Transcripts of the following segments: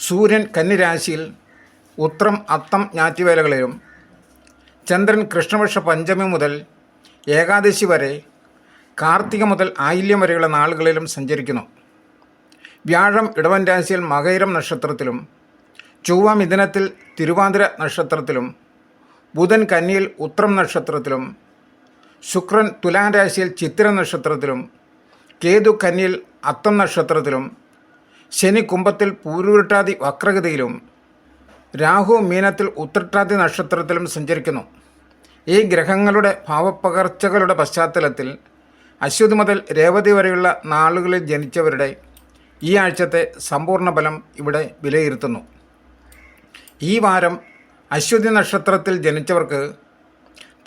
സൂര്യൻ കന്നിരാശിയിൽ ഉത്രം അത്തം ഞാറ്റുവേലകളിലും ചന്ദ്രൻ കൃഷ്ണപക്ഷ പഞ്ചമി മുതൽ ഏകാദശി വരെ കാർത്തിക മുതൽ ആയില്യം വരെയുള്ള നാളുകളിലും സഞ്ചരിക്കുന്നു. വ്യാഴം ഇടവൻ രാശിയിൽ മകൈരം നക്ഷത്രത്തിലും ചൊവ്വ മിഥുനത്തിൽ തിരുവാതിര നക്ഷത്രത്തിലും ബുധൻ കന്നിയിൽ ഉത്രം നക്ഷത്രത്തിലും ശുക്രൻ തുലാൻ രാശിയിൽ ചിത്തിര നക്ഷത്രത്തിലും കേതു കന്നിയിൽ അത്തം നക്ഷത്രത്തിലും ശനി കുംഭത്തിൽ പൂരുരുട്ടാതി വക്രഗതിയിലും രാഹു മീനത്തിൽ ഉത്രട്ടാതി നക്ഷത്രത്തിലും സഞ്ചരിക്കുന്നു. ഈ ഗ്രഹങ്ങളുടെ ഭാവപ്പകർച്ചകളുടെ പശ്ചാത്തലത്തിൽ അശ്വതി മുതൽ രേവതി വരെയുള്ള നാളുകളിൽ ജനിച്ചവരുടെ ഈ ആഴ്ചത്തെ സമ്പൂർണ ഫലം ഇവിടെ വിലയിരുത്തുന്നു. ഈ വാരം അശ്വതി നക്ഷത്രത്തിൽ ജനിച്ചവർക്ക്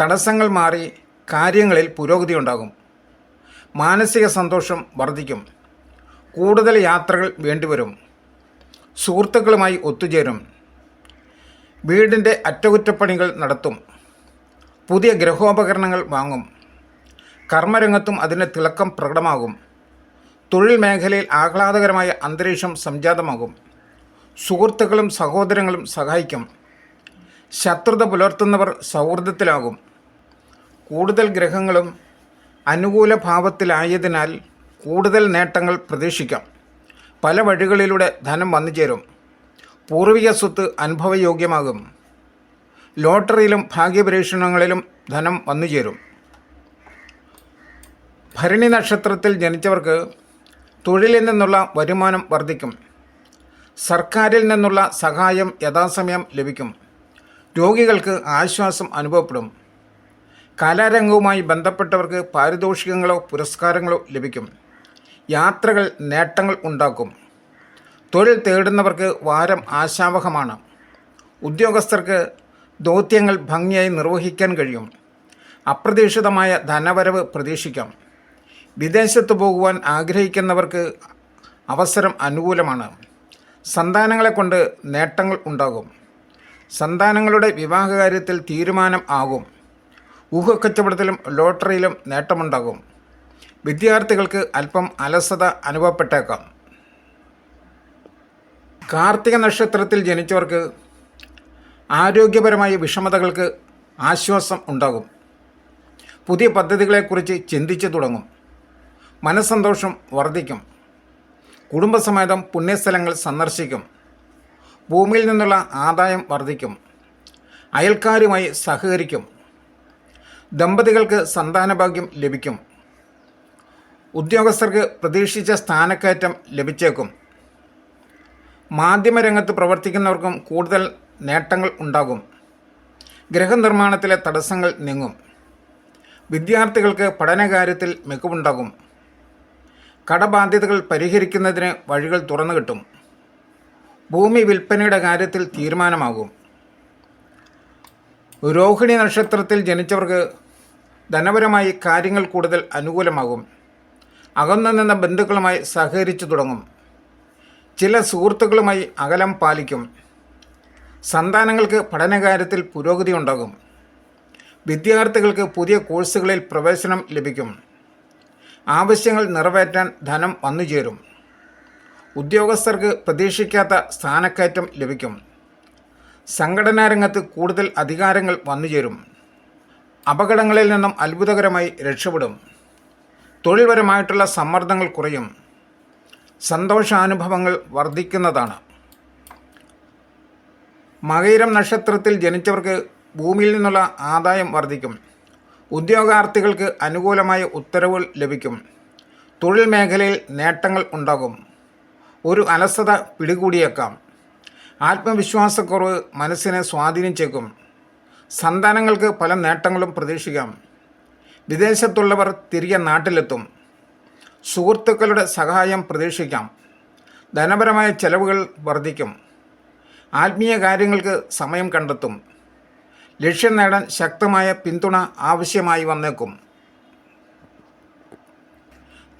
തടസ്സങ്ങൾ മാറി കാര്യങ്ങളിൽ പുരോഗതി ഉണ്ടാകും മാനസിക സന്തോഷം വർദ്ധിക്കും. കൂടുതൽ യാത്രകൾ വേണ്ടിവരും. സുഹൃത്തുക്കളുമായി ഒത്തുചേരും. വീടിന്റെ അറ്റകുറ്റപ്പണികൾ നടത്തും. പുതിയ ഗ്രഹോപകരണങ്ങൾ വാങ്ങും. കർമ്മരംഗത്തും അതിന്റെ തിളക്കം പ്രകടമാകും. തൊഴിൽ മേഖലയിൽ ആഹ്ലാദകരമായ അന്തരീക്ഷം സംജാതമാകും. സുഹൃത്തുക്കളും സഹോദരങ്ങളും സഹായിക്കും. ശത്രുത പുലർത്തുന്നവർ സൗഹൃദത്തിലാകും. കൂടുതൽ ഗ്രഹങ്ങളും അനുകൂല ഭാവത്തിലായതിനാൽ കൂടുതൽ നേട്ടങ്ങൾ പ്രതീക്ഷിക്കാം. പല വഴികളിലൂടെ ധനം വന്നു ചേരും. പൂർവിക സ്വത്ത് അനുഭവയോഗ്യമാകും. ലോട്ടറിയിലും ഭാഗ്യപരീക്ഷണങ്ങളിലും ധനം വന്നു ചേരും. ഭരണി നക്ഷത്രത്തിൽ ജനിച്ചവർക്ക് തൊഴിലിൽ നിന്നുള്ള വരുമാനം വർദ്ധിക്കും. സർക്കാരിൽ നിന്നുള്ള സഹായം യഥാസമയം ലഭിക്കും. രോഗികൾക്ക് ആശ്വാസം അനുഭവപ്പെടും. കലാരംഗവുമായി ബന്ധപ്പെട്ടവർക്ക് പാരിതോഷികങ്ങളോ പുരസ്കാരങ്ങളോ ലഭിക്കും. യാത്രകൾ നേട്ടങ്ങൾ ഉണ്ടാക്കും. തൊഴിൽ തേടുന്നവർക്ക് വാരം ആശാവഹമാണ്. ഉദ്യോഗസ്ഥർക്ക് ദൗത്യങ്ങൾ ഭംഗിയായി നിർവഹിക്കാൻ കഴിയും. അപ്രതീക്ഷിതമായ ധനവരവ് പ്രതീക്ഷിക്കാം. വിദേശത്ത് പോകുവാൻ ആഗ്രഹിക്കുന്നവർക്ക് അവസരം അനുകൂലമാണ്. സന്താനങ്ങളെ കൊണ്ട് നേട്ടങ്ങൾ ഉണ്ടാകും. സന്താനങ്ങളുടെ വിവാഹകാര്യത്തിൽ തീരുമാനം ആകും. ഊഹക്കച്ചവടത്തിലും ലോട്ടറിയിലും നേട്ടമുണ്ടാകും. വിദ്യാർത്ഥികൾക്ക് അല്പം അലസത അനുഭവപ്പെട്ടേക്കാം. കാർത്തിക നക്ഷത്രത്തിൽ ജനിച്ചവർക്ക് ആരോഗ്യപരമായ വിഷമതകൾക്ക് ആശ്വാസം ഉണ്ടാകും. പുതിയ പദ്ധതികളെക്കുറിച്ച് ചിന്തിച്ചു തുടങ്ങും. മനസ്സന്തോഷം വർദ്ധിക്കും. കുടുംബസമേതം പുണ്യസ്ഥലങ്ങൾ സന്ദർശിക്കും. ഭൂമിയിൽ നിന്നുള്ള ആദായം വർദ്ധിക്കും. അയൽക്കാരുമായി സഹകരിക്കും. ദമ്പതികൾക്ക് സന്താനഭാഗ്യം ലഭിക്കും. ഉദ്യോഗസ്ഥർക്ക് പ്രതീക്ഷിച്ച സ്ഥാനക്കയറ്റം ലഭിച്ചേക്കും. മാധ്യമരംഗത്ത് പ്രവർത്തിക്കുന്നവർക്കും കൂടുതൽ നേട്ടങ്ങൾ ഉണ്ടാകും. ഗൃഹനിർമ്മാണത്തിലെ തടസ്സങ്ങൾ നീങ്ങും. വിദ്യാർത്ഥികൾക്ക് പഠനകാര്യത്തിൽ മികവുണ്ടാകും. കടബാധ്യതകൾ പരിഹരിക്കുന്നതിന് വഴികൾ തുറന്നു കിട്ടും. ഭൂമി വിൽപ്പനയുടെ കാര്യത്തിൽ തീരുമാനമാകും. രോഹിണി നക്ഷത്രത്തിൽ ജനിച്ചവർക്ക് ധനപരമായി കാര്യങ്ങൾ കൂടുതൽ അനുകൂലമാകും. അകന്നു നിന്ന ബന്ധുക്കളുമായി സഹകരിച്ചു തുടങ്ങും. ചില സുഹൃത്തുക്കളുമായി അകലം പാലിക്കും. സന്താനങ്ങൾക്ക് പഠനകാര്യത്തിൽ പുരോഗതി ഉണ്ടാകും. വിദ്യാർത്ഥികൾക്ക് പുതിയ കോഴ്സുകളിൽ പ്രവേശനം ലഭിക്കും. ആവശ്യങ്ങൾ നിറവേറ്റാൻ ധനം വന്നുചേരും ഉദ്യോഗസ്ഥർക്ക് പ്രതീക്ഷിക്കാത്ത സ്ഥാനക്കയറ്റം ലഭിക്കും. സംഘടനാ രംഗത്ത് കൂടുതൽ അധികാരങ്ങൾ വന്നുചേരും അപകടങ്ങളിൽ നിന്നും അത്ഭുതകരമായി രക്ഷപ്പെടും. തൊഴിൽപരമായിട്ടുള്ള സമ്മർദ്ദങ്ങൾ കുറയും. സന്തോഷാനുഭവങ്ങൾ വർദ്ധിക്കുന്നതാണ്. മകയിരം നക്ഷത്രത്തിൽ ജനിച്ചവർക്ക് ഭൂമിയിൽ നിന്നുള്ള ആദായം വർദ്ധിക്കും. ഉദ്യോഗാർത്ഥികൾക്ക് അനുകൂലമായ ഉത്തരവുകൾ ലഭിക്കും. തൊഴിൽ മേഖലയിൽ നേട്ടങ്ങൾ ഉണ്ടാകും. ഒരു അലസത പിടികൂടിയേക്കാം. ആത്മവിശ്വാസക്കുറവ് മനസ്സിനെ സ്വാധീനിച്ചേക്കും. സന്താനങ്ങൾക്ക് പല നേട്ടങ്ങളും പ്രതീക്ഷിക്കാം. വിദേശത്തുള്ളവർ തിരികെ നാട്ടിലെത്തും. സുഹൃത്തുക്കളുടെ സഹായം പ്രതീക്ഷിക്കാം. ധനപരമായ ചെലവുകൾ വർദ്ധിക്കും. ആത്മീയ കാര്യങ്ങൾക്ക് സമയം കണ്ടെത്തും. ലക്ഷ്യം നേടാൻ ശക്തമായ പിന്തുണ ആവശ്യമായി വന്നേക്കും.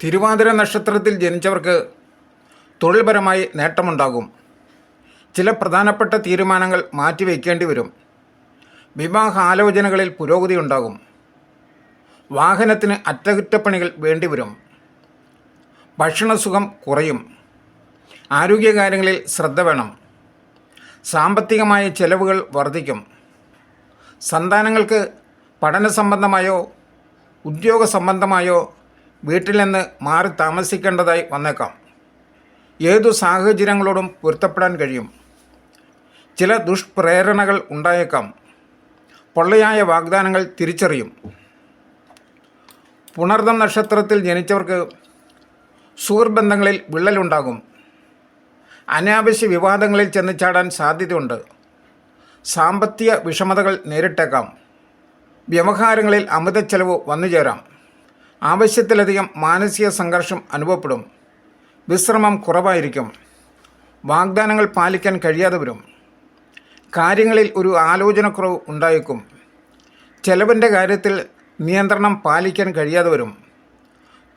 തിരുവാതിര നക്ഷത്രത്തിൽ ജനിച്ചവർക്ക് തൊഴിൽപരമായി നേട്ടമുണ്ടാകും. ചില പ്രധാനപ്പെട്ട തീരുമാനങ്ങൾ മാറ്റിവെക്കേണ്ടി വരും. വിവാഹ ആലോചനകളിൽ പുരോഗതി ഉണ്ടാകും. വാഹനത്തിന് അറ്റകുറ്റപ്പണികൾ വേണ്ടിവരും. ഭക്ഷണസുഖം കുറയും. ആരോഗ്യകാര്യങ്ങളിൽ ശ്രദ്ധ വേണം. സാമ്പത്തികമായ ചെലവുകൾ വർദ്ധിക്കും സന്താനങ്ങൾക്ക് പഠന സംബന്ധമായോ ഉദ്യോഗ സംബന്ധമായോ വീട്ടിൽ നിന്ന് മാറി താമസിക്കേണ്ടതായി വന്നേക്കാം. ഏതു സാഹചര്യങ്ങളോടും പൊരുത്തപ്പെടാൻ കഴിയും. ചില ദുഷ്പ്രേരണകൾ ഉണ്ടായേക്കാം. പൊള്ളയായ വാഗ്ദാനങ്ങൾ തിരിച്ചറിയും. പുണർദം നക്ഷത്രത്തിൽ ജനിച്ചവർക്ക് സുഹൃബന്ധങ്ങളിൽ വിള്ളലുണ്ടാകും. അനാവശ്യ വിവാദങ്ങളിൽ ചെന്ന് ചാടാൻ സാധ്യതയുണ്ട്. സാമ്പത്തിക വിഷമതകൾ നേരിട്ടേക്കാം. വ്യവഹാരങ്ങളിൽ അമിത ചെലവ് വന്നുചേരാം. ആവശ്യത്തിലധികം മാനസിക സംഘർഷം അനുഭവപ്പെടും. വിശ്രമം കുറവായിരിക്കും. വാഗ്ദാനങ്ങൾ പാലിക്കാൻ കഴിയാതെ വരും. കാര്യങ്ങളിൽ ഒരു ആലോചനക്കുറവ് ഉണ്ടായേക്കും. ചെലവിന്റെ കാര്യത്തിൽ നിയന്ത്രണം പാലിക്കാൻ കഴിയാതെ വരും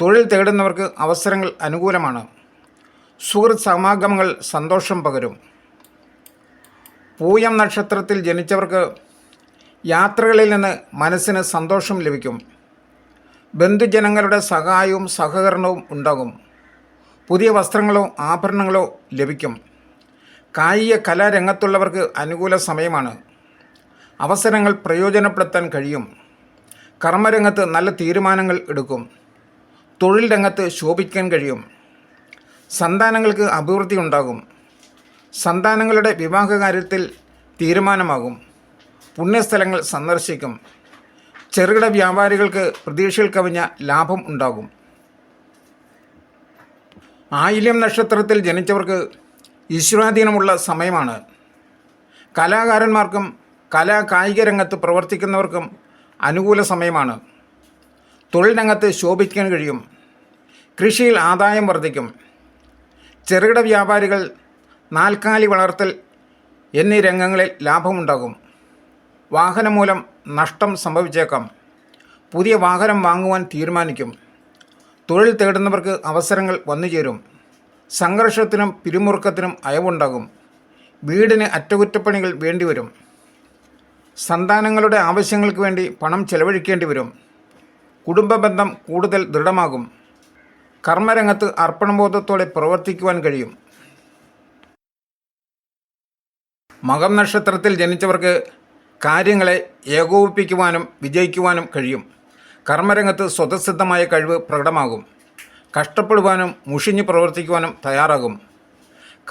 തൊഴിൽ തേടുന്നവർക്ക് അവസരങ്ങൾ അനുകൂലമാണ്. സുഹൃത്ത് സമാഗമങ്ങൾ സന്തോഷം പകരും. പൂയം നക്ഷത്രത്തിൽ ജനിച്ചവർക്ക് യാത്രകളിൽ നിന്ന് മനസ്സിന് സന്തോഷം ലഭിക്കും. ബന്ധുജനങ്ങളുടെ സഹായവും സഹകരണവും ഉണ്ടാകും. പുതിയ വസ്ത്രങ്ങളോ ആഭരണങ്ങളോ ലഭിക്കും. കായിക കലാരംഗത്തുള്ളവർക്ക് അനുകൂല സമയമാണ്. അവസരങ്ങൾ പ്രയോജനപ്പെടുത്താൻ കഴിയും. കർമ്മരംഗത്ത് നല്ല തീരുമാനങ്ങൾ എടുക്കും. തൊഴിൽ രംഗത്ത് ശോഭിക്കാൻ കഴിയും. സന്താനങ്ങൾക്ക് അഭിവൃദ്ധി ഉണ്ടാകും. സന്താനങ്ങളുടെ വിവാഹ കാര്യത്തിൽ തീരുമാനമാകും. പുണ്യസ്ഥലങ്ങൾ സന്ദർശിക്കും. ചെറുകിട വ്യാപാരികൾക്ക് പ്രതീക്ഷയിൽ കവിഞ്ഞ ലാഭം ഉണ്ടാകും. ആയില്യം നക്ഷത്രത്തിൽ ജനിച്ചവർക്ക് ഈശ്വരാധീനമുള്ള സമയമാണ്. കലാകാരന്മാർക്കും കലാ കായിക രംഗത്ത് പ്രവർത്തിക്കുന്നവർക്കും അനുകൂല സമയമാണ്. തൊഴിൽ രംഗത്ത് ശോഭിക്കാൻ കഴിയും. കൃഷിയിൽ ആദായം വർദ്ധിക്കും. ചെറുകിട വ്യാപാരികൾ നാൽക്കാലി വളർത്തൽ എന്നീ രംഗങ്ങളിൽ ലാഭമുണ്ടാകും. വാഹനം മൂലം നഷ്ടം സംഭവിച്ചേക്കാം. പുതിയ വാഹനം വാങ്ങുവാൻ തീരുമാനിക്കും. തൊഴിൽ തേടുന്നവർക്ക് അവസരങ്ങൾ വന്നുചേരും. സംഘർഷത്തിനും പിരിമുറുക്കത്തിനും അയവുണ്ടാകും. വീടിന് അറ്റകുറ്റപ്പണികൾ വേണ്ടിവരും. സന്താനങ്ങളുടെ ആവശ്യങ്ങൾക്ക് വേണ്ടി പണം ചെലവഴിക്കേണ്ടി വരും. കുടുംബ ബന്ധം കൂടുതൽ ദൃഢമാകും. കർമ്മരംഗത്ത് അർപ്പണബോധത്തോടെ പ്രവർത്തിക്കുവാൻ കഴിയും. മകം നക്ഷത്രത്തിൽ ജനിച്ചവർക്ക് കാര്യങ്ങളെ ഏകോപിപ്പിക്കുവാനും വിജയിക്കുവാനും കഴിയും. കർമ്മരംഗത്ത് സ്വതസിദ്ധമായ കഴിവ് പ്രകടമാകും. കഷ്ടപ്പെടുവാനും മുഷിഞ്ഞു പ്രവർത്തിക്കുവാനും തയ്യാറാകും.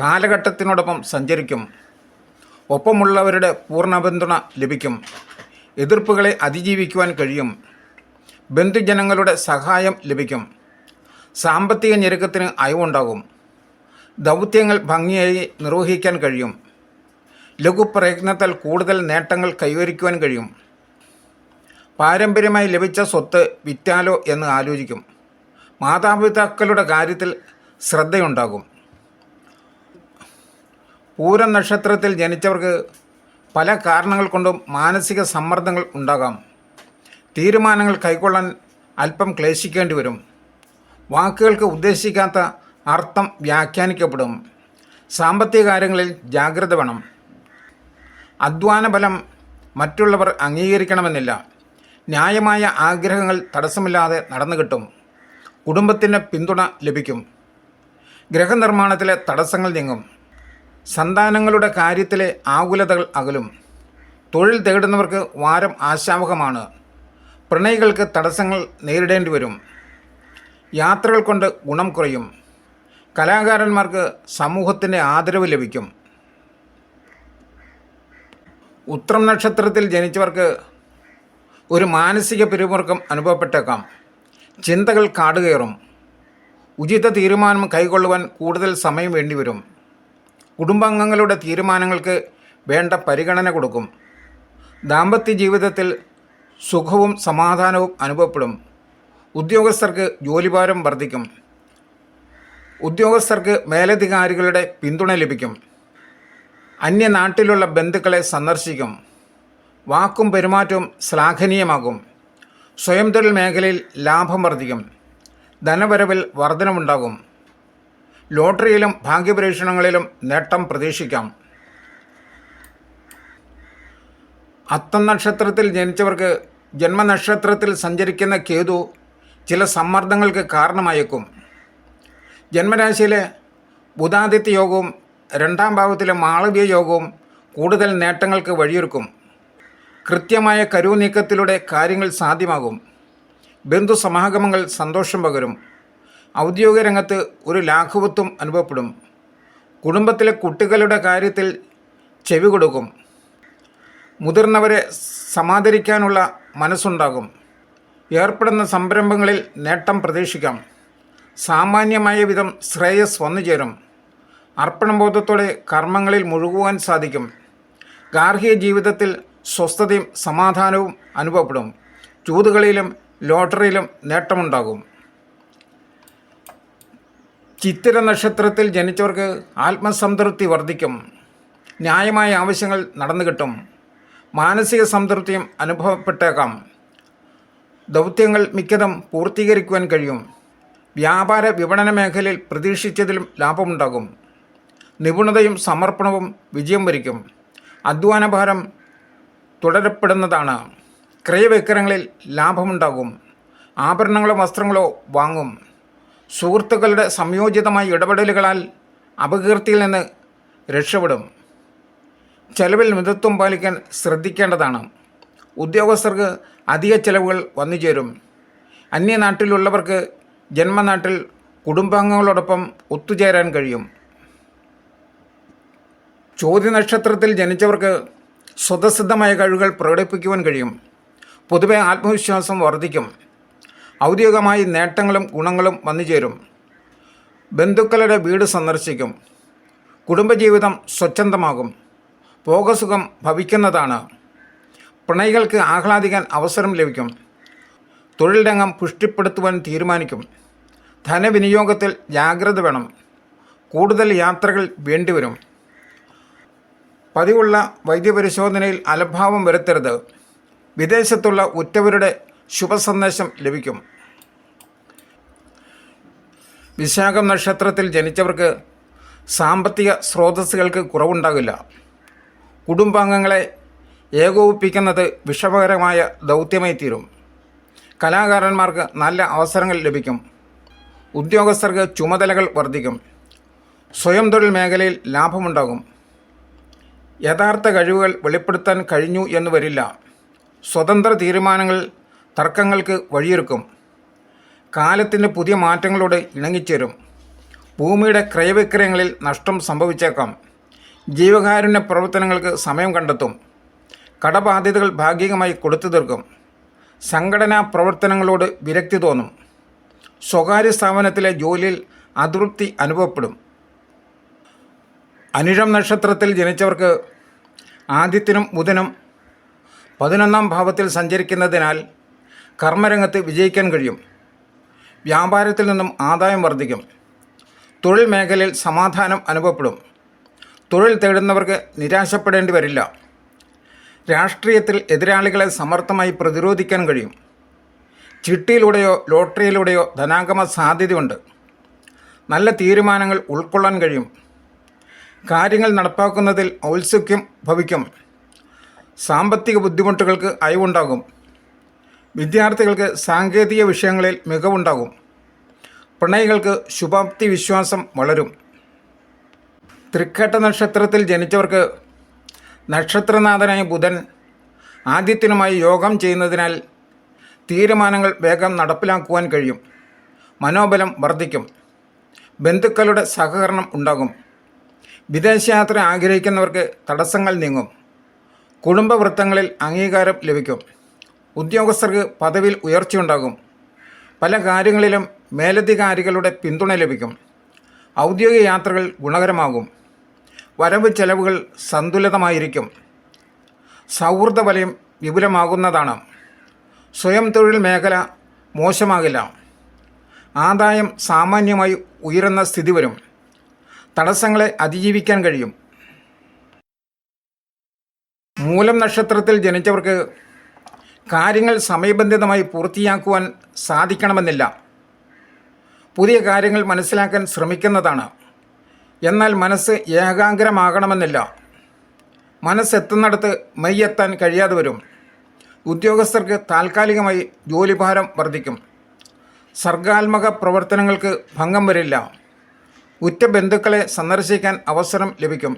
കാലഘട്ടത്തിനോടൊപ്പം സഞ്ചരിക്കും. ഒപ്പമുള്ളവരുടെ പൂർണ പിന്തുണ ലഭിക്കും. എതിർപ്പുകളെ അതിജീവിക്കുവാൻ കഴിയും. ബന്ധുജനങ്ങളുടെ സഹായം ലഭിക്കും. സാമ്പത്തിക ഞെരുക്കത്തിന് അയവുണ്ടാകും. ദൗത്യങ്ങൾ ഭംഗിയായി നിർവഹിക്കാൻ കഴിയും. ലഘുപ്രയത്നത്താൽ കൂടുതൽ നേട്ടങ്ങൾ കൈവരിക്കുവാൻ കഴിയും. പാരമ്പര്യമായി ലഭിച്ച സ്വത്ത് വിറ്റാലോ എന്ന് ആലോചിക്കും. മാതാപിതാക്കളുടെ കാര്യത്തിൽ ശ്രദ്ധയുണ്ടാകും. പൂരം നക്ഷത്രത്തിൽ ജനിച്ചവർക്ക് പല കാരണങ്ങൾ കൊണ്ടും മാനസിക സമ്മർദ്ദങ്ങൾ ഉണ്ടാകാം. തീരുമാനങ്ങൾ കൈക്കൊള്ളാൻ അല്പം ക്ലേശിക്കേണ്ടി വരും. വാക്കുകൾക്ക് ഉദ്ദേശിക്കാത്ത അർത്ഥം വ്യാഖ്യാനിക്കപ്പെടും. സാമ്പത്തിക കാര്യങ്ങളിൽ ജാഗ്രത വേണം. അധ്വാന ബലം മറ്റുള്ളവർ അംഗീകരിക്കണമെന്നില്ല. ന്യായമായ ആഗ്രഹങ്ങൾ തടസ്സമില്ലാതെ നടന്നു കിട്ടും. കുടുംബത്തിന്റെ പിന്തുണ ലഭിക്കും. ഗ്രഹനിർമ്മാണത്തിലെ തടസ്സങ്ങൾ നീങ്ങും. സന്താനങ്ങളുടെ കാര്യത്തിലെ ആകുലതകൾ അകലും. തൊഴിൽ തേടുന്നവർക്ക് വാരം ആശാവഹമാണ്. പ്രണയികൾക്ക് തടസ്സങ്ങൾ നേരിടേണ്ടി വരും. യാത്രകൾ കൊണ്ട് ഗുണം കുറയും. കലാകാരന്മാർക്ക് സമൂഹത്തിന്റെ ആദരവ് ലഭിക്കും. ഉത്രം നക്ഷത്രത്തിൽ ജനിച്ചവർക്ക് ഒരു മാനസിക പിരിമുറുക്കം അനുഭവപ്പെട്ടേക്കാം. ചിന്തകൾ കാടുകയറും. ഉചിത തീരുമാനം കൈക്കൊള്ളുവാൻ കൂടുതൽ സമയം വേണ്ടിവരും. കുടുംബാംഗങ്ങളുടെ തീരുമാനങ്ങൾക്ക് വേണ്ട പരിഗണന കൊടുക്കും. ദാമ്പത്യ ജീവിതത്തിൽ സുഖവും സമാധാനവും അനുഭവപ്പെടും. ഉദ്യോഗസ്ഥർക്ക് ജോലിഭാരം വർദ്ധിക്കും. ഉദ്യോഗസ്ഥർക്ക് മേലധികാരികളുടെ പിന്തുണ ലഭിക്കും. അന്യനാട്ടിലുള്ള ബന്ധുക്കളെ സന്ദർശിക്കും. വാക്കും പെരുമാറ്റവും ശ്ലാഘനീയമാകും. സ്വയം തൊഴിൽ മേഖലയിൽ ലാഭം വർദ്ധിക്കും. ധനവരവിൽ വർധനമുണ്ടാകും. ലോട്ടറിയിലും ഭാഗ്യപരീക്ഷണങ്ങളിലും നേട്ടം പ്രതീക്ഷിക്കാം. അത്തം നക്ഷത്രത്തിൽ ജനിച്ചവർക്ക് ജന്മനക്ഷത്രത്തിൽ സഞ്ചരിക്കുന്ന കേതു ചില സമ്മർദ്ദങ്ങൾക്ക് കാരണമായേക്കും. ജന്മരാശിയിലെ ബുധാദിത്യ യോഗവും രണ്ടാം ഭാവത്തിലെ മാളവ്യ യോഗവും കൂടുതൽ നേട്ടങ്ങൾക്ക് വഴിയൊരുക്കും. കൃത്യമായ കരു നീക്കത്തിലൂടെ കാര്യങ്ങൾ സാധ്യമാകും. ബന്ധു സമാഗമങ്ങൾ സന്തോഷം പകരും. ഔദ്യോഗിക രംഗത്ത് ഒരു ലാഘവത്വം അനുഭവപ്പെടും. കുടുംബത്തിലെ കുട്ടികളുടെ കാര്യത്തിൽ ചെവി കൊടുക്കും. മുതിർന്നവരെ സമാദരിക്കാനുള്ള മനസ്സുണ്ടാകും. ഏർപ്പെടുന്ന സംരംഭങ്ങളിൽ നേട്ടം പ്രതീക്ഷിക്കാം. സാമാന്യമായ വിധം ശ്രേയസ് വന്നു ചേരും. അർപ്പണബോധത്തോടെ കർമ്മങ്ങളിൽ മുഴുകുവാൻ സാധിക്കും. ഗാർഹിക ജീവിതത്തിൽ സ്വസ്ഥതയും സമാധാനവും അനുഭവപ്പെടും. ചൂതുകളിലും ലോട്ടറിയിലും നേട്ടമുണ്ടാകും. ചിത്തിര നക്ഷത്രത്തിൽ ജനിച്ചവർക്ക് ആത്മസംതൃപ്തി വർദ്ധിക്കും. ന്യായമായ ആവശ്യങ്ങൾ നടന്നു കിട്ടും. മാനസിക സംതൃപ്തിയും അനുഭവപ്പെട്ടേക്കാം. ദൗത്യങ്ങൾ മിക്കതും പൂർത്തീകരിക്കുവാൻ കഴിയും. വ്യാപാര വിപണന മേഖലയിൽ പ്രതീക്ഷിച്ചതിലും ലാഭമുണ്ടാകും. നിപുണതയും സമർപ്പണവും വിജയം വരിക്കും. അധ്വാനഭാരം തുടരപ്പെടുന്നതാണ്. ക്രയവിക്രയങ്ങളിൽ ലാഭമുണ്ടാകും. ആഭരണങ്ങളോ വസ്ത്രങ്ങളോ വാങ്ങും. സുഹൃത്തുക്കളുടെ സംയോജിതമായ ഇടപെടലുകളാൽ അപകീർത്തിയിൽ നിന്ന് രക്ഷപ്പെടും. ചെലവിൽ മിതത്വം പാലിക്കാൻ ശ്രദ്ധിക്കേണ്ടതാണ്. ഉദ്യോഗസ്ഥർക്ക് അധിക ചെലവുകൾ വന്നു ചേരും അന്യനാട്ടിലുള്ളവർക്ക് ജന്മനാട്ടിൽ കുടുംബാംഗങ്ങളോടൊപ്പം ഒത്തുചേരാൻ കഴിയും. ചോദ്യനക്ഷത്രത്തിൽ ജനിച്ചവർക്ക് സ്വതസിദ്ധമായ കഴിവുകൾ പ്രകടിപ്പിക്കുവാൻ കഴിയും. പൊതുവെ ആത്മവിശ്വാസം വർദ്ധിക്കും. ഔദ്യോഗികമായി നേട്ടങ്ങളും ഗുണങ്ങളും വന്നു ചേരും ബന്ധുക്കളുടെ വീട് സന്ദർശിക്കും. കുടുംബജീവിതം സ്വച്ഛന്തമാകും. ഭോഗസുഖം ഭവിക്കുന്നതാണ്. പ്രണയികൾക്ക് ആഹ്ലാദിക്കാൻ അവസരം ലഭിക്കും. തൊഴിൽ രംഗം പുഷ്ടിപ്പെടുത്തുവാൻ തീരുമാനിക്കും. ധനവിനിയോഗത്തിൽ ജാഗ്രത വേണം. കൂടുതൽ യാത്രകൾ വേണ്ടിവരും. പതിവുള്ള വൈദ്യപരിശോധനയിൽ അലഭാവം വരുത്തരുത്. വിദേശത്തുള്ള ഉറ്റവരുടെ ശുഭസന്ദേശം ലഭിക്കും. വിശാഖം നക്ഷത്രത്തിൽ ജനിച്ചവർക്ക് സാമ്പത്തിക സ്രോതസ്സുകൾക്ക് കുറവുണ്ടാകില്ല. കുടുംബാംഗങ്ങളെ ഏകോപിപ്പിക്കുന്നത് വിഷമകരമായ ദൗത്യമായി തീരും കലാകാരന്മാർക്ക് നല്ല അവസരങ്ങൾ ലഭിക്കും. ഉദ്യോഗസ്ഥർക്ക് ചുമതലകൾ വർദ്ധിക്കും. സ്വയം തൊഴിൽ മേഖലയിൽ ലാഭമുണ്ടാകും. യഥാർത്ഥ കഴിവുകൾ വെളിപ്പെടുത്താൻ കഴിഞ്ഞു എന്ന് വരില്ല. സ്വതന്ത്ര തീരുമാനങ്ങൾ തർക്കങ്ങൾക്ക് വഴിയൊരുക്കും. കാലത്തിന്റെ പുതിയ മാറ്റങ്ങളോട് ഇണങ്ങിച്ചേരും. ഭൂമിയുടെ ക്രയവിക്രയങ്ങളിൽ നഷ്ടം സംഭവിച്ചേക്കാം. ജീവകാരുണ്യ പ്രവർത്തനങ്ങൾക്ക് സമയം കണ്ടെത്തും. കടബാധ്യതകൾ ഭാഗികമായി കൊടുത്തു തീർക്കും. സംഘടനാ പ്രവർത്തനങ്ങളോട് വിരക്തി തോന്നും. സ്വകാര്യ സ്ഥാപനത്തിലെ ജോലിയിൽ അതൃപ്തി അനുഭവപ്പെടും. അനിഴം നക്ഷത്രത്തിൽ ജനിച്ചവർക്ക് ആദ്യത്തിനും ബുധനും പതിനൊന്നാം ഭാവത്തിൽ സഞ്ചരിക്കുന്നതിനാൽ കർമ്മരംഗത്ത് വിജയിക്കാൻ കഴിയും. വ്യാപാരത്തിൽ നിന്നും ആദായം വർദ്ധിക്കും. തൊഴിൽ മേഖലയിൽ സമാധാനം അനുഭവപ്പെടും. തൊഴിൽ തേടുന്നവർക്ക് നിരാശപ്പെടേണ്ടി വരില്ല. രാഷ്ട്രീയത്തിൽ എതിരാളികളെ സമർത്ഥമായി പ്രതിരോധിക്കാൻ കഴിയും. ചിട്ടിയിലൂടെയോ ലോട്ടറിയിലൂടെയോ ധനാഗമ സാധ്യതയുണ്ട്. നല്ല തീരുമാനങ്ങൾ ഉൾക്കൊള്ളാൻ കഴിയും. കാര്യങ്ങൾ നടപ്പാക്കുന്നതിൽ ഔത്സുക്യം ഭവിക്കും. സാമ്പത്തിക ബുദ്ധിമുട്ടുകൾക്ക് അയവുണ്ടാകും. വിദ്യാർത്ഥികൾക്ക് സാങ്കേതിക വിഷയങ്ങളിൽ മികവുണ്ടാകും. പ്രണയികൾക്ക് ശുഭാപ്തി വിശ്വാസം വളരും. തൃക്കേട്ട നക്ഷത്രത്തിൽ ജനിച്ചവർക്ക് നക്ഷത്രനാഥനായ ബുധൻ ആദ്യത്തിനുമായി യോഗം ചെയ്യുന്നതിനാൽ തീരുമാനങ്ങൾ വേഗം നടപ്പിലാക്കുവാൻ കഴിയും. മനോബലം വർദ്ധിക്കും. ബന്ധുക്കളുടെ സഹകരണം ഉണ്ടാകും. വിദേശയാത്ര ആഗ്രഹിക്കുന്നവർക്ക് തടസ്സങ്ങൾ നീങ്ങും. കുടുംബവൃത്തങ്ങളിൽ അംഗീകാരം ലഭിക്കും. ഉദ്യോഗസ്ഥർക്ക് പദവിയിൽ ഉയർച്ചയുണ്ടാകും. പല കാര്യങ്ങളിലും മേലധികാരികളുടെ പിന്തുണ ലഭിക്കും. ഔദ്യോഗിക യാത്രകൾ ഗുണകരമാകും. വരവ് ചെലവുകൾ സന്തുലിതമായിരിക്കും. സൗഹൃദ വലയം വിപുലമാകുന്നതാണ്. സ്വയം തൊഴിൽ മേഖല മോശമാകില്ല. ആദായം സാമാന്യമായി ഉയരുന്ന സ്ഥിതി വരും. തടസ്സങ്ങളെ അതിജീവിക്കാൻ കഴിയും. മൂലം നക്ഷത്രത്തിൽ ജനിച്ചവർക്ക് കാര്യങ്ങൾ സമയബന്ധിതമായി പൂർത്തിയാക്കുവാൻ സാധിക്കണമെന്നില്ല. പുതിയ കാര്യങ്ങൾ മനസ്സിലാക്കാൻ ശ്രമിക്കുന്നതാണ്. എന്നാൽ മനസ്സ് ഏകാഗ്രമാകണമെന്നില്ല. മനസ്സെത്തുന്നിടത്ത് മെയ്യെത്താൻ കഴിയാതെ വരും. ഉദ്യോഗസ്ഥർക്ക് താൽക്കാലികമായി ജോലിഭാരം വർദ്ധിക്കും. സർഗാത്മക പ്രവർത്തനങ്ങൾക്ക് ഭംഗം വരില്ല. ഉറ്റ ബന്ധുക്കളെ സന്ദർശിക്കാൻ അവസരം ലഭിക്കും.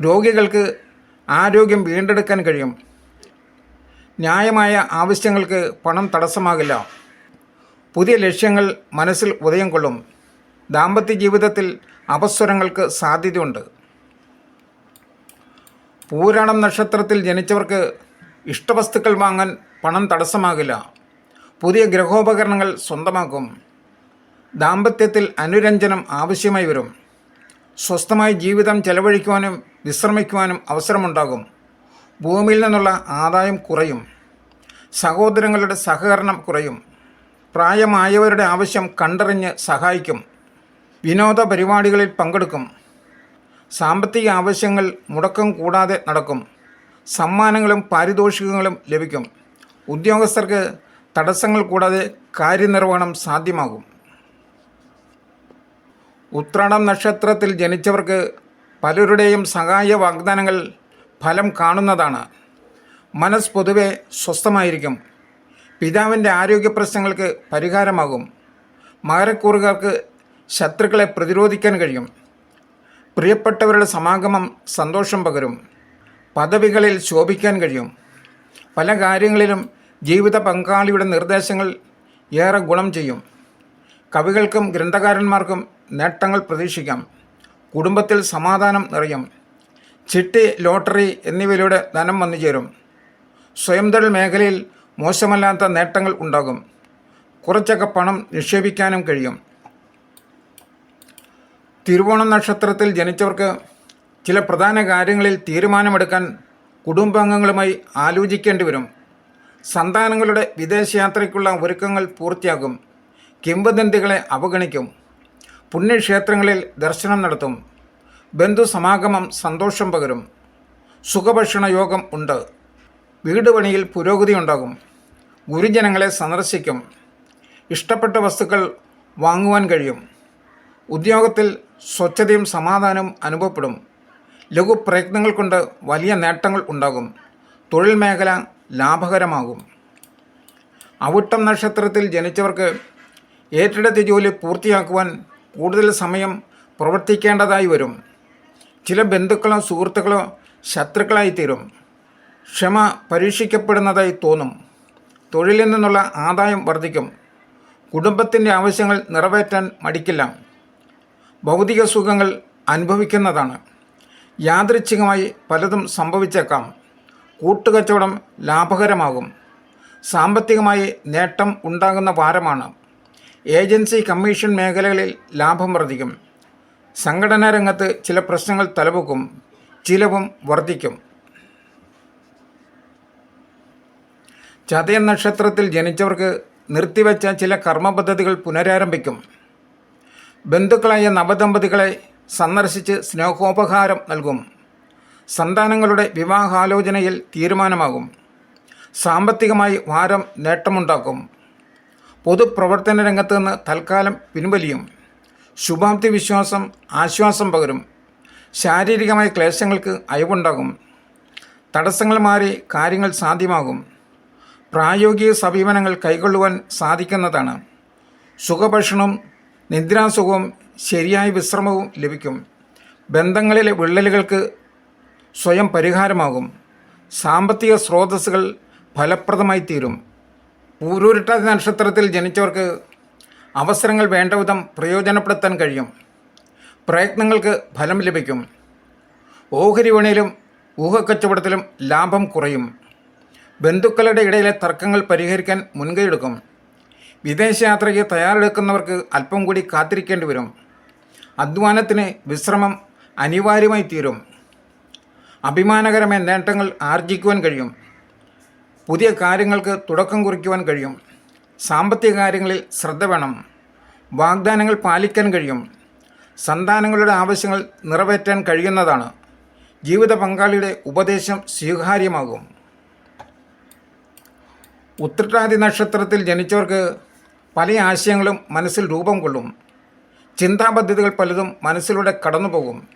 രോഗികൾക്ക് ആരോഗ്യം വീണ്ടെടുക്കാൻ കഴിയും. ന്യായമായ ആവശ്യങ്ങൾക്ക് പണം തടസ്സമാകില്ല. പുതിയ ലക്ഷ്യങ്ങൾ മനസ്സിൽ ഉദയം കൊള്ളും. ദാമ്പത്യ ജീവിതത്തിൽ അപസ്വരങ്ങൾക്ക് സാധ്യതയുണ്ട്. പൂരാണം നക്ഷത്രത്തിൽ ജനിച്ചവർക്ക് ഇഷ്ടവസ്തുക്കൾ വാങ്ങാൻ പണം തടസ്സമാകില്ല. പുതിയ ഗ്രഹോപകരണങ്ങൾ സ്വന്തമാക്കും. ദാമ്പത്യത്തിൽ അനുരഞ്ജനം ആവശ്യമായി വരും. സ്വസ്ഥമായി ജീവിതം ചെലവഴിക്കുവാനും വിശ്രമിക്കുവാനും അവസരമുണ്ടാകും. ഭൂമിയിൽ നിന്നുള്ള ആദായം കുറയും സഹോദരങ്ങളുടെ സഹകരണം കുറയും പ്രായമായവരുടെ ആവശ്യം കണ്ടറിഞ്ഞ് സഹായിക്കും വിനോദ പരിപാടികളിൽ പങ്കെടുക്കും സാമ്പത്തിക ആവശ്യങ്ങൾ മുടക്കം കൂടാതെ നടക്കും സമ്മാനങ്ങളും പാരിതോഷികങ്ങളും ലഭിക്കും ഉദ്യോഗസ്ഥർക്ക് തടസ്സങ്ങൾ കൂടാതെ കാര്യനിർവഹണം സാധ്യമാകും. ഉത്രാടം നക്ഷത്രത്തിൽ ജനിച്ചവർക്ക് പലരുടെയും സഹായ വാഗ്ദാനങ്ങൾ ഫലം കാണുന്നതാണ്. മനസ്സ് പൊതുവെ സ്വസ്ഥമായിരിക്കും. പിതാവിന്റെ ആരോഗ്യ പ്രശ്നങ്ങൾക്ക് പരിഹാരമാകും. മകരക്കൂറുകാർക്ക് ശത്രുക്കളെ പ്രതിരോധിക്കാൻ കഴിയും. പ്രിയപ്പെട്ടവരുടെ സമാഗമം സന്തോഷം പകരും. പദവികളിൽ ശോഭിക്കാൻ കഴിയും. പല കാര്യങ്ങളിലും ജീവിത പങ്കാളിയുടെ നിർദ്ദേശങ്ങൾ ഏറെ ഗുണം ചെയ്യും. കവികൾക്കും ഗ്രന്ഥകാരന്മാർക്കും നേട്ടങ്ങൾ പ്രതീക്ഷിക്കാം. കുടുംബത്തിൽ സമാധാനം നിറയും. ചിട്ടി ലോട്ടറി എന്നിവയിലൂടെ ധനം വന്നു ചേരും. സ്വയം തൊഴിൽ മേഖലയിൽ മോശമല്ലാത്ത നേട്ടങ്ങൾ ഉണ്ടാകും. കുറച്ചൊക്കെ പണം നിക്ഷേപിക്കാനും കഴിയും. തിരുവോണം നക്ഷത്രത്തിൽ ജനിച്ചവർക്ക് ചില പ്രധാന കാര്യങ്ങളിൽ തീരുമാനമെടുക്കാൻ കുടുംബാംഗങ്ങളുമായി ആലോചിക്കേണ്ടി വരും. സന്താനങ്ങളുടെ വിദേശയാത്രയ്ക്കുള്ള ഒരുക്കങ്ങൾ പൂർത്തിയാകും. കിംവദന്തികളെ അവഗണിക്കും. പുണ്യക്ഷേത്രങ്ങളിൽ ദർശനം നടത്തും. ബന്ധുസമാഗമം സന്തോഷം പകരും. സുഖഭക്ഷണ യോഗം ഉണ്ട്. വീട് പണിയിൽ പുരോഗതി ഉണ്ടാകും. ഗുരുജനങ്ങളെ സന്ദർശിക്കും. ഇഷ്ടപ്പെട്ട വസ്തുക്കൾ വാങ്ങുവാൻ കഴിയും. ഉദ്യോഗത്തിൽ സ്വച്ഛതയും സമാധാനവും അനുഭവപ്പെടും. ലഘു പ്രയത്നങ്ങൾ കൊണ്ട് വലിയ നേട്ടങ്ങൾ ഉണ്ടാകും. തൊഴിൽ മേഖല ലാഭകരമാകും. അവിട്ടം നക്ഷത്രത്തിൽ ജനിച്ചവർക്ക് ഏറ്റെടുത്ത ജോലി പൂർത്തിയാക്കുവാൻ കൂടുതൽ സമയം പ്രവർത്തിക്കേണ്ടതായി വരും. ചില ബന്ധുക്കളോ സുഹൃത്തുക്കളോ ശത്രുക്കളായി തീരും ക്ഷമ പരീക്ഷിക്കപ്പെടുന്നതായി തോന്നും. തൊഴിലിൽ നിന്നുള്ള ആദായം വർദ്ധിക്കും. കുടുംബത്തിന്റെ ആവശ്യങ്ങൾ നിറവേറ്റാൻ മടിക്കില്ല. ഭൗതിക സുഖങ്ങൾ അനുഭവിക്കുന്നതാണ്. യാദൃച്ഛികമായി പലതും സംഭവിച്ചേക്കാം. കൂട്ടുകച്ചവടം ലാഭകരമാകും. സാമ്പത്തികമായി നേട്ടം ഉണ്ടാകുന്ന വാരമാണ്. ഏജൻസി കമ്മീഷൻ മേഖലകളിൽ ലാഭം വർദ്ധിക്കും. സംഘടനാ രംഗത്ത് ചില പ്രശ്നങ്ങൾ തലപൊക്കും ചിലവും വർദ്ധിക്കും ചതയ നക്ഷത്രത്തിൽ ജനിച്ചവർക്ക് നിർത്തിവെച്ച ചില കർമ്മ പദ്ധതികൾ പുനരാരംഭിക്കും. ബന്ധുക്കളായ നവദമ്പതികളെ സന്ദർശിച്ച് സ്നേഹോപഹാരം നൽകും. സന്താനങ്ങളുടെ വിവാഹാലോചനയിൽ തീരുമാനമാകും. സാമ്പത്തികമായി വാരം നേട്ടമുണ്ടാക്കും. പൊതുപ്രവർത്തന രംഗത്ത് നിന്ന് തൽക്കാലം പിൻവലിയും. ശുഭാപ്തി വിശ്വാസം ആശ്വാസം പകരും. ശാരീരികമായ ക്ലേശങ്ങൾക്ക് അയവുണ്ടാകും. തടസ്സങ്ങൾ മാറി കാര്യങ്ങൾ സാധ്യമാകും. പ്രായോഗിക സമീപനങ്ങൾ കൈക്കൊള്ളുവാൻ സാധിക്കുന്നതാണ്. സുഖഭക്ഷണവും നിദ്രാസുഖവും ശരിയായ വിശ്രമവും ലഭിക്കും. ബന്ധങ്ങളിലെ വിള്ളലുകൾക്ക് സ്വയം പരിഹാരമാകും. സാമ്പത്തിക സ്രോതസ്സുകൾ ഫലപ്രദമായി തീരും പൂരൂരിട്ടാതി നക്ഷത്രത്തിൽ ജനിച്ചവർക്ക് അവസരങ്ങൾ വേണ്ടവിധം പ്രയോജനപ്പെടുത്താൻ കഴിയും. പ്രയത്നങ്ങൾക്ക് ഫലം ലഭിക്കും. ഓഹരി വിപണിയിലും ഊഹക്കച്ചവടത്തിലും ലാഭം കുറയും. ബന്ധുക്കളുടെ ഇടയിലെ തർക്കങ്ങൾ പരിഹരിക്കാൻ മുൻകൈയെടുക്കും. വിദേശയാത്രയ്ക്ക് തയ്യാറെടുക്കുന്നവർക്ക് അല്പം കൂടി കാത്തിരിക്കേണ്ടി വരും. അധ്വാനത്തിന് വിശ്രമം അനിവാര്യമായി തീരും. അഭിമാനകരമായ നേട്ടങ്ങൾ ആർജിക്കുവാൻ കഴിയും. പുതിയ കാര്യങ്ങൾക്ക് തുടക്കം കുറിക്കുവാൻ കഴിയും. സാമ്പത്തിക കാര്യങ്ങളിൽ ശ്രദ്ധ വേണം. വാഗ്ദാനങ്ങൾ പാലിക്കാൻ കഴിയും. സന്താനങ്ങളുടെ ആവശ്യങ്ങൾ നിറവേറ്റാൻ കഴിയുന്നതാണ്. ജീവിത പങ്കാളിയുടെ ഉപദേശം സ്വീകാര്യമാകും. ഉത്രട്ടാതി നക്ഷത്രത്തിൽ ജനിച്ചവർക്ക് പല ആശയങ്ങളും മനസ്സിൽ രൂപം കൊള്ളും. ചിന്താപദ്ധതികൾ പലതും മനസ്സിലൂടെ കടന്നുപോകും.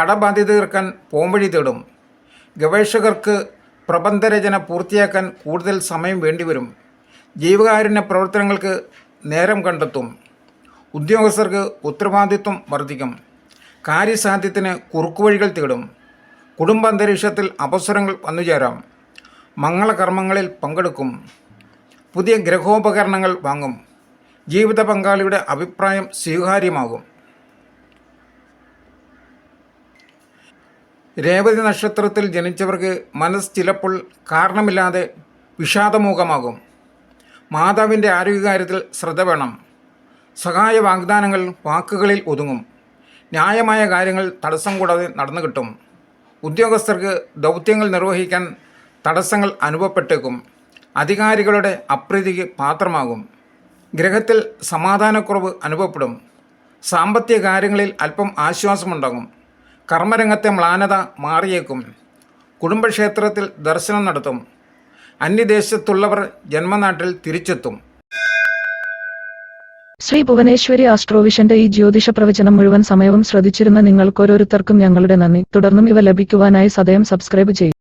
കടബാധ്യത തീർക്കാൻ പോംവഴി തേടും. ഗവേഷകർക്ക് പ്രബന്ധരചന പൂർത്തിയാക്കാൻ കൂടുതൽ സമയം വേണ്ടിവരും. ജീവകാരുണ്യ പ്രവർത്തനങ്ങൾക്ക് നേരം കണ്ടെത്തും. ഉദ്യോഗസ്ഥർക്ക് ഉത്തരവാദിത്വം വർദ്ധിക്കും. കാര്യസാധ്യത്തിന് കുറുക്കുവഴികൾ തേടും. കുടുംബാന്തരീക്ഷത്തിൽ അവസരങ്ങൾ വന്നുചേരാം. മംഗളകർമ്മങ്ങളിൽ പങ്കെടുക്കും. പുതിയ ഗ്രഹോപകരണങ്ങൾ വാങ്ങും. ജീവിത പങ്കാളിയുടെ അഭിപ്രായം സ്വീകാര്യമാകും. രേവതി നക്ഷത്രത്തിൽ ജനിച്ചവർക്ക് മനസ്സ് ചിലപ്പോൾ കാരണമില്ലാതെ വിഷാദമുഖമാകും. മാതാവിന്റെ ആരോഗ്യകാര്യത്തിൽ ശ്രദ്ധ വേണം. സഹായ വാഗ്ദാനങ്ങൾ വാക്കുകളിൽ ഒതുങ്ങും. ന്യായമായ കാര്യങ്ങൾ തടസ്സം കൂടാതെ നടന്നു കിട്ടും. ഉദ്യോഗസ്ഥർക്ക് ദൗത്യങ്ങൾ നിർവഹിക്കാൻ തടസ്സങ്ങൾ അനുഭവപ്പെട്ടേക്കും. അധികാരികളുടെ അപ്രീതിക്ക് പാത്രമാകും. ഗ്രഹത്തിൽ സമാധാനക്കുറവ് അനുഭവപ്പെടും. സാമ്പത്തിക കാര്യങ്ങളിൽ അല്പം ആശ്വാസമുണ്ടാകും. കർമ്മരംഗത്തെ മ്ലാനത മാറിയേക്കും. കുടുംബക്ഷേത്രത്തിൽ ദർശനം നടത്തും. അന്യദേശത്തുള്ളവർ ജന്മനാട്ടിൽ തിരിച്ചെത്തും. ശ്രീ ഭുവനേശ്വരി ആസ്ട്രോവിഷന്റെ ഈ ജ്യോതിഷ പ്രവചനം മുഴുവൻ സമയവും ശ്രദ്ധിച്ചിരുന്ന നിങ്ങൾക്ക് ഓരോരുത്തർക്കും ഞങ്ങളുടെ നന്ദി. തുടർന്നും ഇവ ലഭിക്കുവാനായി സദയം സബ്സ്ക്രൈബ് ചെയ്യും.